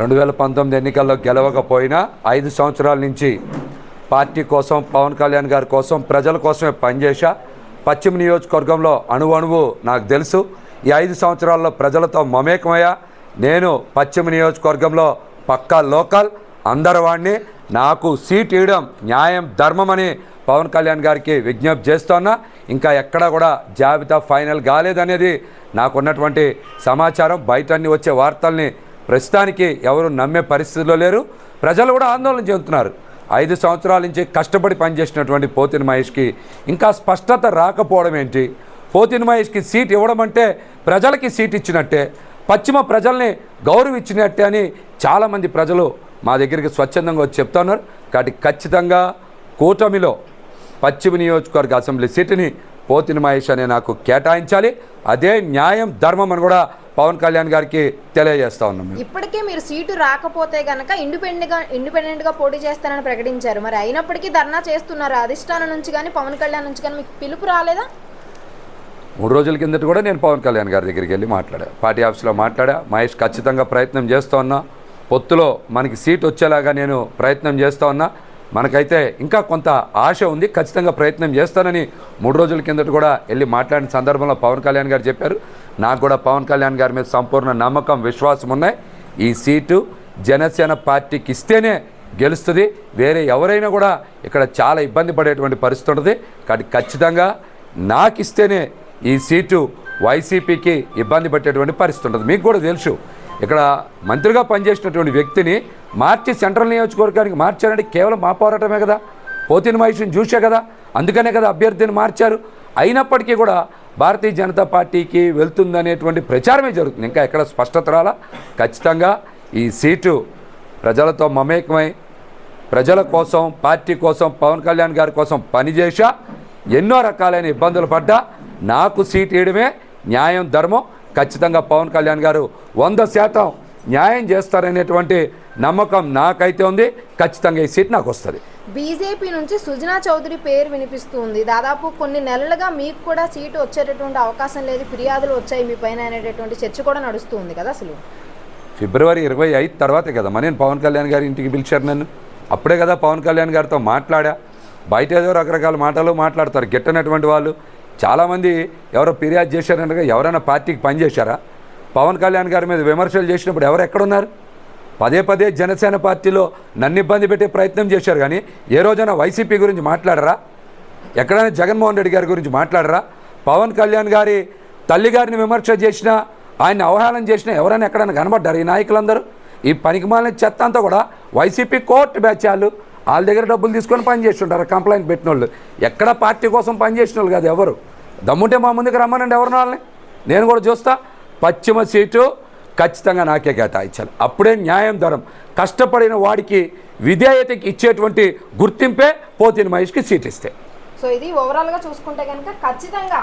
రెండు వేల పంతొమ్మిది ఎన్నికల్లో గెలవకపోయినా ఐదు సంవత్సరాల నుంచి పార్టీ కోసం పవన్ కళ్యాణ్ గారి కోసం ప్రజల కోసమే పనిచేశా. పశ్చిమ నియోజకవర్గంలో అణువణువు నాకు తెలుసు. ఈ ఐదు సంవత్సరాల్లో ప్రజలతో మమేకమయ్యా. నేను పశ్చిమ నియోజకవర్గంలో పక్కా లోకల్ అందరి వాడిని నాకు సీట్ ఇవ్వడం న్యాయం ధర్మమని పవన్ కళ్యాణ్ గారికి విజ్ఞప్తి చేస్తున్నా. ఇంకా ఎక్కడా కూడా జాబితా ఫైనల్ కాలేదనేది నాకున్నటువంటి సమాచారం. బయట అన్ని వచ్చే వార్తల్ని ప్రస్తుతానికి ఎవరు నమ్మే పరిస్థితిలో లేరు. ప్రజలు కూడా ఆందోళన చెందుతున్నారు. ఐదు సంవత్సరాల నుంచి కష్టపడి పనిచేసినటువంటి పోతిన మహేష్కి ఇంకా స్పష్టత రాకపోవడం ఏంటి? పోతిన మహేష్కి సీట్ ఇవ్వడం అంటే ప్రజలకి సీట్ ఇచ్చినట్టే పశ్చిమ ప్రజల్ని గౌరవించినట్టే అని చాలామంది ప్రజలు మా దగ్గరికి స్వచ్ఛందంగా వచ్చి చెప్తున్నారు కాబట్టి ఖచ్చితంగా కూటమిలో పశ్చిమ నియోజకవర్గ అసెంబ్లీ సీటుని పోతిన మహేష్ అనే నాకు కేటాయించాలి. అదే న్యాయం ధర్మం అని కూడా పవన్ కళ్యాణ్ గారికి తెలియజేస్తా ఉన్నాం. ఇప్పటికే మీరు సీటు రాకపోతే గనక ఇండిపెండెంట్గా ఇండిపెండెంట్గా పోటీ చేస్తానని ప్రకటించారు. మరి అయినప్పటికీ ధర్నా చేస్తున్నారు. అధిష్టానం నుంచి కానీ పవన్ కళ్యాణ్ నుంచి కానీ మీకు పిలుపు రాలేదా? మూడు రోజుల కిందట కూడా నేను పవన్ కళ్యాణ్ గారి దగ్గరికి వెళ్ళి మాట్లాడా. పార్టీ ఆఫీస్లో మాట్లాడా. మహేష్ ఖచ్చితంగా ప్రయత్నం చేస్తూ ఉన్నా. పొత్తులో మనకి సీట్ వచ్చేలాగా నేను ప్రయత్నం చేస్తూ ఉన్నా. మనకైతే ఇంకా కొంత ఆశ ఉంది. ఖచ్చితంగా ప్రయత్నం చేస్తానని మూడు రోజుల కిందట కూడా వెళ్ళి మాట్లాడిన సందర్భంలో పవన్ కళ్యాణ్ గారు చెప్పారు. నాకు కూడా పవన్ కళ్యాణ్ గారి మీద సంపూర్ణ నమ్మకం విశ్వాసం ఉన్నాయి. ఈ సీటు జనసేన పార్టీకి ఇస్తేనే గెలుస్తుంది. వేరే ఎవరైనా కూడా ఇక్కడ చాలా ఇబ్బంది పడేటువంటి పరిస్థితి ఉంటుంది. కాబట్టి ఖచ్చితంగా నాకు ఇస్తేనే ఈ సీటు వైసీపీకి ఇబ్బంది పట్టేటువంటి పరిస్థితి ఉంటుంది. మీకు కూడా తెలుసు ఇక్కడ మంత్రిగా పనిచేసినటువంటి వ్యక్తిని మార్చి సెంట్రల్ నియోజకవర్గానికి మార్చారంటే కేవలం మా పోరాటమే కదా. పోతిన మహేష్ని చూసే కదా. అందుకనే కదా అభ్యర్థిని మార్చారు. అయినప్పటికీ కూడా భారతీయ జనతా పార్టీకి వెళ్తుందనేటువంటి ప్రచారమే జరుగుతుంది. ఇంకా ఎక్కడ స్పష్టత రాలా? ఖచ్చితంగా ఈ సీటు ప్రజలతో మమేకమై ప్రజల కోసం పార్టీ కోసం పవన్ కళ్యాణ్ గారి కోసం పనిచేసా ఎన్నో రకాలైన ఇబ్బందులు పడ్డా. నాకు సీట్ వేయడమే న్యాయం ధర్మం. ఖచ్చితంగా పవన్ కళ్యాణ్ గారు వంద శాతం న్యాయం చేస్తారనేటువంటి నమ్మకం నాకైతే ఉంది. ఖచ్చితంగా ఈ సీట్ నాకు వస్తుంది. బీజేపీ నుంచి సుజనా చౌదరి పేరు వినిపిస్తుంది. దాదాపు కొన్ని నెలలుగా మీకు కూడా సీటు వచ్చేటటువంటి అవకాశం లేదు. ఫిర్యాదులు వచ్చాయి మీ పైన అనేటటువంటి చర్చ కూడా నడుస్తుంది కదా అసలు? ఫిబ్రవరి ఇరవై ఐదు తర్వాతే కదా నేను పవన్ కళ్యాణ్ గారి ఇంటికి పిలిచారు నన్ను. అప్పుడే కదా పవన్ కళ్యాణ్ గారితో మాట్లాడా. బయట ఏదో రకరకాల మాటలు మాట్లాడతారు. గిట్టనటువంటి వాళ్ళు. చాలామంది ఎవరో ఫిర్యాదు చేశారనగా ఎవరైనా పార్టీకి పనిచేశారా? పవన్ కళ్యాణ్ గారి మీద విమర్శలు చేసినప్పుడు ఎవరు ఎక్కడున్నారు? పదే పదే జనసేన పార్టీలో నన్ను ఇబ్బంది పెట్టే ప్రయత్నం చేశారు కానీ ఏ రోజైనా వైసీపీ గురించి మాట్లాడరా? ఎక్కడైనా జగన్మోహన్ రెడ్డి గారి గురించి మాట్లాడరా? పవన్ కళ్యాణ్ గారి తల్లి గారిని విమర్శ చేసినా ఆయన్ని అవహేళన చేసినా ఎవరైనా ఎక్కడైనా కనబడ్డారు ఈ నాయకులందరూ? ఈ పనికిమాలిన చెత్త అంతా కూడా వైసీపీ కోర్టు బ్యాచ్ వాళ్ళు వాళ్ళ దగ్గర డబ్బులు తీసుకొని పని చేస్తుంటారు కంప్లైంట్ పెట్టిన వాళ్ళు ఎక్కడ పార్టీ కోసం పని చేసిన వాళ్ళు కాదు ఎవరు. దమ్ముంటే మా ముందుకు రమ్మనండి ఎవరు వాళ్ళని. నేను కూడా చూస్తా. పశ్చిమ సీటు ఖచ్చితంగా నాకే కేటాయించాలి. అప్పుడే న్యాయం ధరం. కష్టపడిన వాడికి విధేయతకి ఇచ్చేటువంటి గుర్తింపే పోతిన మహేష్కి సీట్ ఇస్తే. సో ఇది ఓవరాల్గా చూసుకుంటే కనుక ఖచ్చితంగా